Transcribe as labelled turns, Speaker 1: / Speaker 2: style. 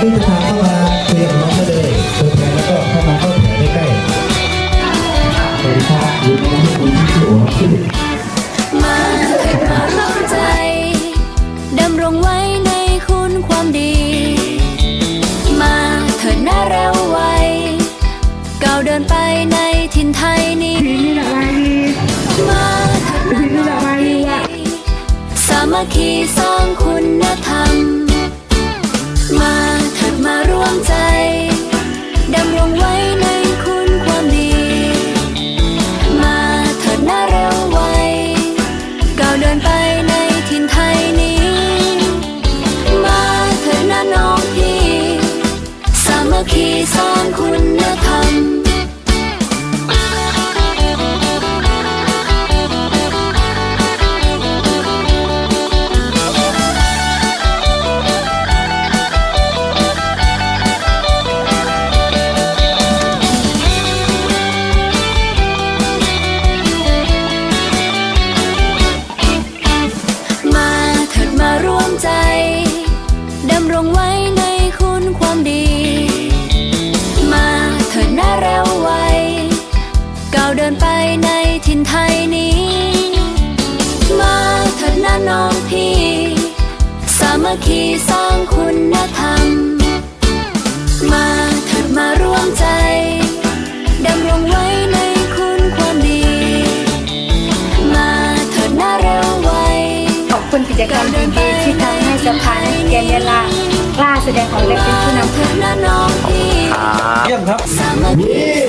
Speaker 1: คนที่จะทาเข้ามาเรียนน้องเลยเปิดแผนแล้วก็เข้ามาเข้าแผนใกล้ๆสวัสดีครับยินดีที่คุณที่สวยมามาเข้าใจดำรงไวในคุณความดี มาเถิดหน้าเร็วไวก้าวเดินไป ดินไปในถิ่นไทยนี้ มาเถิดหน้าน้องพี่ สามัคคีสร้างคุณธรรม มาเถิดมาร่วมใจดำรงไว้ในคุณความดี มาเถิดหน้าเร็วไว
Speaker 2: ขอบคุณกิจกรรมดีๆที่ทำให้สะพานเกียรยลากล้าแสดงออกและเป็นผู้นำ
Speaker 1: เถิดหน้าน้องพี่
Speaker 3: ครับ
Speaker 4: เยี่ยมครับ
Speaker 1: สามัคคี